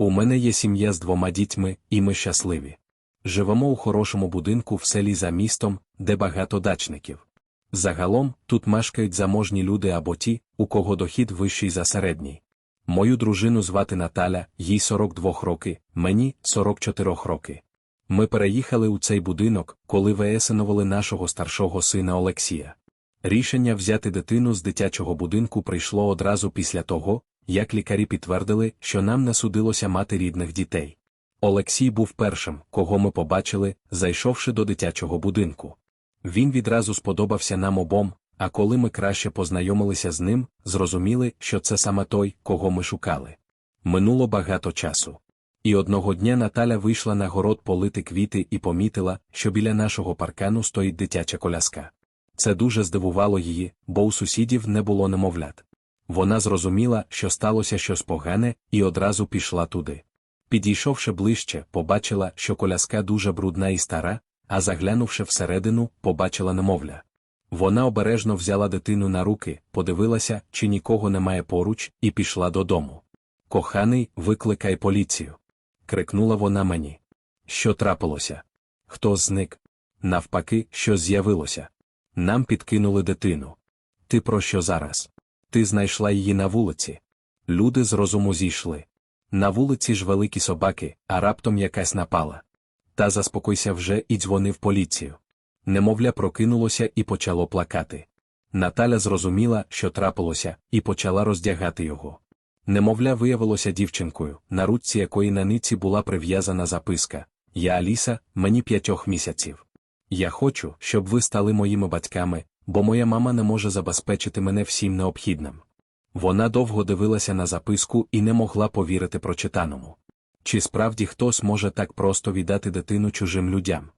У мене є сім'я з двома дітьми, і ми щасливі. Живемо у хорошому будинку в селі за містом, де багато дачників. Загалом тут мешкають заможні люди або ті, у кого дохід вищий за середній. Мою дружину звати Наталя, їй 42 роки, мені 44 роки. Ми переїхали у цей будинок, коли виесиновали нашого старшого сина Олексія. Рішення взяти дитину з дитячого будинку прийшло одразу після того, як лікарі підтвердили, що нам не судилося мати рідних дітей. Олексій був першим, кого ми побачили, зайшовши до дитячого будинку. Він відразу сподобався нам обом, а коли ми краще познайомилися з ним, зрозуміли, що це саме той, кого ми шукали. Минуло багато часу. І одного дня Наталя вийшла на город полити квіти і помітила, що біля нашого паркану стоїть дитяча коляска. Це дуже здивувало її, бо у сусідів не було немовлят. Вона зрозуміла, що сталося щось погане, і одразу пішла туди. Підійшовши ближче, побачила, що коляска дуже брудна і стара, а заглянувши всередину, побачила немовля. Вона обережно взяла дитину на руки, подивилася, чи нікого немає поруч, і пішла додому. Коханий, викликай поліцію. крикнула вона мені. Що трапилося? Хто зник? Навпаки, що з'явилося. Нам підкинули дитину. Ти про що зараз? Ти знайшла її на вулиці. Люди з розуму зійшли. На вулиці ж великі собаки, а раптом якась напала. Та заспокойся вже і дзвонив поліцію. Немовля прокинулося і почало плакати. Наталя зрозуміла, що трапилося, і почала роздягати його. Немовля виявилося дівчинкою, на ручці якої на ниці була прив'язана записка Я Аліса, мені п'ятьох місяців. Я хочу, щоб ви стали моїми батьками, бо моя мама не може забезпечити мене всім необхідним. Вона довго дивилася на записку і не могла повірити прочитаному. Чи справді хтось може так просто віддати дитину чужим людям?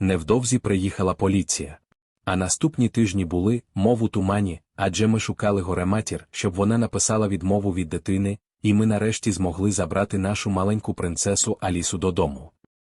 Невдовзі приїхала поліція. А наступні тижні були, мов у тумані, адже ми шукали горематір, щоб вона написала відмову від дитини, і ми нарешті змогли забрати нашу маленьку принцесу Алісу додому.